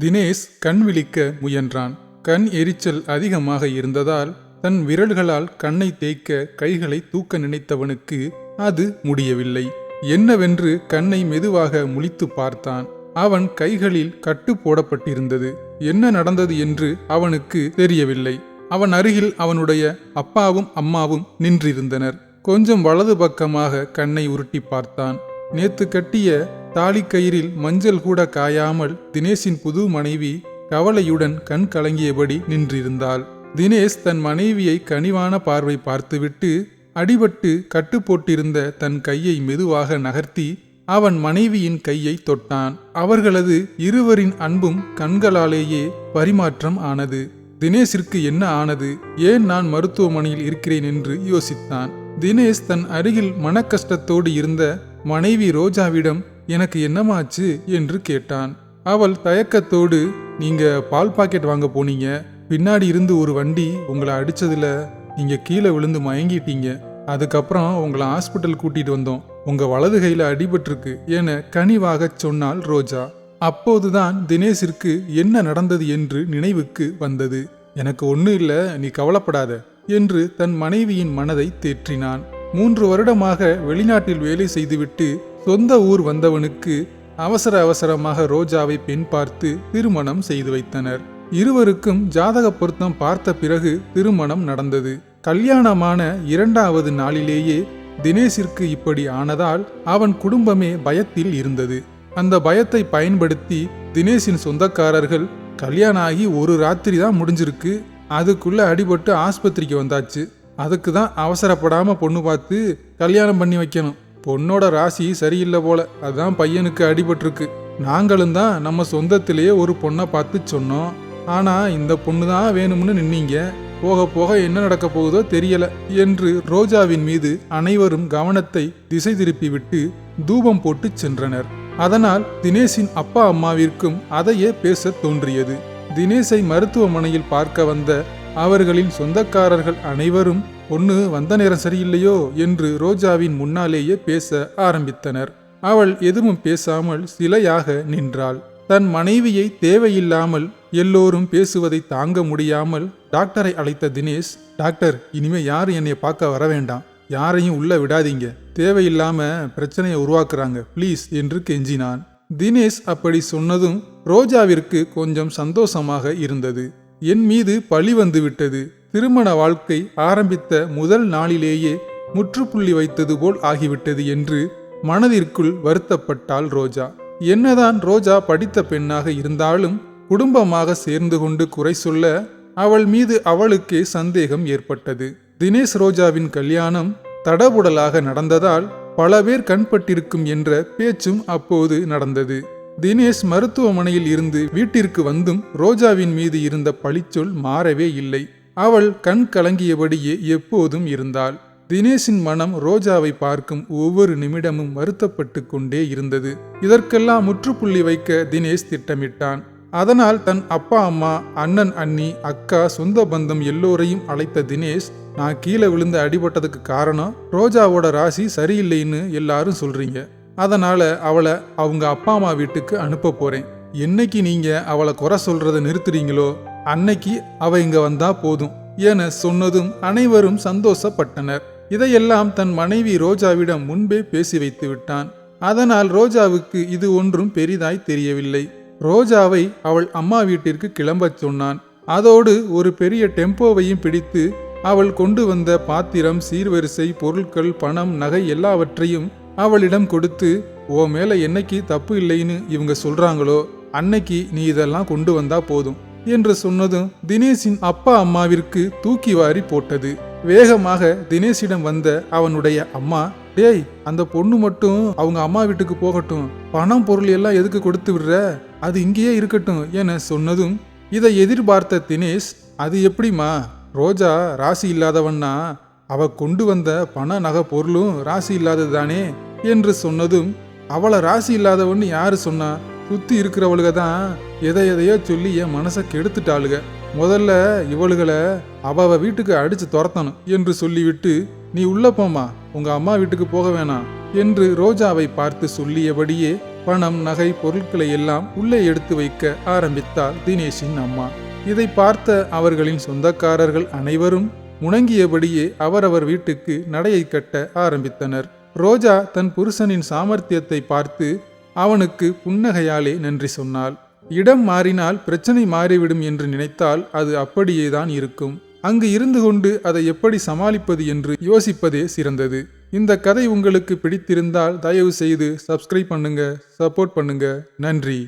தினேஷ் கண் விழிக்க முயன்றான். கண் எரிச்சல் அதிகமாக இருந்ததால் தன் விரல்களால் கண்ணை தேய்க்க கைகளை தூக்க நினைத்தவனுக்கு அது முடியவில்லை. என்னவென்று கண்ணை மெதுவாக முழித்து பார்த்தான். அவன் கைகளில் கட்டு போடப்பட்டிருந்தது. என்ன நடந்தது என்று அவனுக்கு தெரியவில்லை. அவன் அருகில் அவனுடைய அப்பாவும் அம்மாவும் நின்றிருந்தனர். கொஞ்சம் வலது பக்கமாக கண்ணை உருட்டி பார்த்தான். நேத்து கட்டிய தாலிக்கயிறில் மஞ்சள் கூட காயாமல் தினேஷின் புது மனைவி கவலையுடன் கண் கலங்கியபடி நின்றிருந்தாள். தினேஷ் தன் மனைவியை கனிவான பார்வை பார்த்துவிட்டு அடிபட்டு கட்டு போட்டிருந்த தன் கையை மெதுவாக நகர்த்தி அவன் மனைவியின் கையை தொட்டான். அவர்களது இருவரின் அன்பும் கண்களாலேயே பரிமாற்றம் ஆனது. தினேஷிற்கு என்ன ஆனது? ஏன் நான் மருத்துவமனையில் இருக்கிறேன் என்று யோசித்தான். தினேஷ் தன் அருகில் மனக்கஷ்டத்தோடு இருந்த மனைவி ரோஜாவிடம் எனக்கு என்னமாச்சு? என்று கேட்டான். அவள் தயக்கத்தோடு நீங்க பால் பாக்கெட் வாங்க போனீங்க. பின்னாடி இருந்து ஒரு வண்டி உங்களை அடிச்சதுல நீங்க கீழே விழுந்து மயங்கிட்டீங்க. அதுக்கப்புறம் உங்களை ஹாஸ்பிட்டல் கூட்டிட்டு வந்தோம். உங்க வலது கையில அடிபட்டிருக்கு என கனிவாகச் சொன்னாள் ரோஜா. அப்போதுதான் தினேஷிற்கு என்ன நடந்தது? என்று நினைவுக்கு வந்தது. எனக்கு ஒன்றும் இல்ல நீ கவலைப்படாத என்று தன் மனைவியின் மனதை தேற்றினான். மூன்று வருடமாக வெளிநாட்டில் வேலை செய்துவிட்டு சொந்த ஊர் வந்தவனுக்கு அவசர அவசரமாக ரோஜாவை பெண் பார்த்து திருமணம் செய்து வைத்தனர். இருவருக்கும் ஜாதக பொருத்தம் பார்த்த பிறகு திருமணம் நடந்தது. கல்யாணமான இரண்டாவது நாளிலேயே தினேஷிற்கு இப்படி ஆனதால் அவன் குடும்பமே பயத்தில் இருந்தது. அந்த பயத்தை பயன்படுத்தி தினேஷின் சொந்தக்காரர்கள் கல்யாணம் ஆகி ஒரு ராத்திரி தான் முடிஞ்சிருக்கு. அதுக்குள்ள அடிபட்டு ஆஸ்பத்திரிக்கு வந்தாச்சு. அதுக்கு தான் அவசரப்படாமல் பொண்ணு பார்த்து கல்யாணம் பண்ணி வைக்கணும். பொண்ணோட ராசி சரியில்லை போல. அதுதான் பையனுக்கு அடிபட்டிருக்கு. நாங்களும் தான் நம்ம சொந்தத்திலேயே ஒரு பொண்ணை பார்த்து சொன்னோம். ஆனால் இந்த பொண்ணு தான் வேணும்னு நின்னீங்க. போக போக என்ன நடக்க போகுதோ தெரியல என்று ரோஜாவின் மீது அனைவரும் கவனத்தை திசை திருப்பிவிட்டு தூபம் போட்டு சென்றனர். அதனால் தினேஷின் அப்பா அம்மாவிற்கும் அதையே பேசத் தோன்றியது. தினேஷை மருத்துவமனையில் பார்க்க வந்த அவர்களின் சொந்தக்காரர்கள் அனைவரும் ஒன்று வந்த நேரம் சரியில்லையோ? என்று ரோஜாவின் முன்னாலேயே பேச ஆரம்பித்தனர். அவள் எதுவும் பேசாமல் சிலையாக நின்றாள். தன் மனைவியை தேவையில்லாமல் எல்லோரும் பேசுவதை தாங்க முடியாமல் டாக்டரை அழைத்த தினேஷ் டாக்டர் இனிமே யாரும் என்னை பார்க்க வர வேண்டாம். யாரையும் உள்ள விடாதீங்க. தேவையில்லாம பிரச்சனையை உருவாக்குறாங்க. ப்ளீஸ் என்று கெஞ்சினான். தினேஷ் அப்படி சொன்னதும் ரோஜாவிற்கு கொஞ்சம் சந்தோஷமாக இருந்தது. என் மீது பழி வந்துவிட்டது. திருமண வாழ்க்கை ஆரம்பித்த முதல் நாளிலேயே முற்றுப்புள்ளி வைத்தது போல் ஆகிவிட்டது என்று மனதிற்குள் வருத்தப்பட்டாள் ரோஜா. என்னதான் ரோஜா படித்த பெண்ணாக இருந்தாலும் குடும்பமாக சேர்ந்து கொண்டு குறை சொல்ல அவள் மீது அவளுக்கே சந்தேகம் ஏற்பட்டது. தினேஷ் ரோஜாவின் கல்யாணம் தடபுடலாக நடந்ததால் பல பேர் கண்பட்டிருக்கும் என்ற பேச்சும் அப்போது நடந்தது. தினேஷ் மருத்துவமனையில் இருந்து வீட்டிற்கு வந்தும் ரோஜாவின் மீது இருந்த பழிச்சொல் மாறவே இல்லை. அவள் கண் கலங்கியபடியே எப்போதும் இருந்தாள். தினேஷின் மனம் ரோஜாவை பார்க்கும் ஒவ்வொரு நிமிடமும் வருத்தப்பட்டு கொண்டே இருந்தது. இதற்கெல்லாம் முற்றுப்புள்ளி வைக்க தினேஷ் திட்டமிட்டான். அதனால் தன் அப்பா அம்மா அண்ணன் அண்ணி அக்கா சொந்த பந்தம் எல்லோரையும் அழைத்த தினேஷ் நான் கீழே விழுந்து அடிபட்டதுக்கு காரணம் ரோஜாவோட ராசி சரியில்லைன்னு எல்லாரும் சொல்றீங்க. அதனால் அவளை அவங்க அப்பா அம்மா வீட்டுக்கு அனுப்ப போகிறேன் என்னைக்கு நீங்கள் அவளை குறை சொல்கிறத நிறுத்துறீங்களோ அன்னைக்கு அவ இங்கே வந்தால் போதும் என சொன்னதும் அனைவரும் சந்தோஷப்பட்டனர். இதையெல்லாம் தன் மனைவி ரோஜாவிடம் முன்பே பேசி வைத்து விட்டான். அதனால் ரோஜாவுக்கு இது ஒன்றும் பெரிதாய் தெரியவில்லை. ரோஜாவை அவள் அம்மா வீட்டிற்கு கிளம்பச் சொன்னான். அதோடு ஒரு பெரிய டெம்போவையும் பிடித்து அவள் கொண்டு வந்த பாத்திரம் சீர்வரிசை பொருட்கள் பணம் நகை எல்லாவற்றையும் அவளிடம் கொடுத்து ஓ மேல என்னைக்கு தப்பு இல்லைன்னு இவங்க சொல்றாங்களோ அன்னைக்கு நீ இதெல்லாம் கொண்டு வந்தா போதும் என்று சொன்னதும் தினேஷின் அப்பா அம்மாவிற்கு தூக்கி வாரி போட்டது. வேகமாக தினேஷிடம் வந்த அவனுடைய அம்மா டேய் அந்த பொண்ணு மட்டும் அவங்க அம்மா வீட்டுக்கு போகட்டும் பணம் பொருள் எல்லாம் எதுக்கு கொடுத்து விடுற? அது இங்கேயே இருக்கட்டும் என சொன்னதும் இதை எதிர்பார்த்த தினேஷ் அது எப்படிமா ரோஜா ராசி இல்லாதவன்னா அவ கொண்டு வந்த பண நகை பொருளும் ராசி இல்லாதது தானே என்று சொன்னதும் அவளை ராசி இல்லாதவன்னு யாரு சொன்னா சுத்தி இருக்கிறவளுக தான் எதை எதையோ சொல்லி என் மனசை கெடுத்துட்டாளுக. முதல்ல இவளுகளை அவ வீட்டுக்கு அடிச்சு துரத்தணும் என்று சொல்லிவிட்டு நீ உள்ள போமா உங்க அம்மா வீட்டுக்கு போக வேணாம் என்று ரோஜாவை பார்த்து சொல்லியபடியே பணம் நகை பொருட்களை எல்லாம் உள்ளே எடுத்து வைக்க ஆரம்பித்தார் தினேஷின் அம்மா. இதை பார்த்த அவர்களின் சொந்தக்காரர்கள் அனைவரும் முணங்கியபடியே அவரவர் வீட்டுக்கு நடையை கட்ட ஆரம்பித்தனர். ரோஜா தன் புருஷனின் சாமர்த்தியத்தை பார்த்து அவனுக்கு புன்னகையாலே நன்றி சொன்னாள். இடம் மாறினால் பிரச்சனை மாறிவிடும் என்று நினைத்தால் அது அப்படியேதான் இருக்கும். அங்கு இருந்து கொண்டு அதை எப்படி சமாளிப்பது என்று யோசிப்பதே சிறந்தது. இந்த கதை உங்களுக்கு பிடித்திருந்தால் தயவு செய்து சப்ஸ்கிரைப் பண்ணுங்க சப்போர்ட் பண்ணுங்க. நன்றி.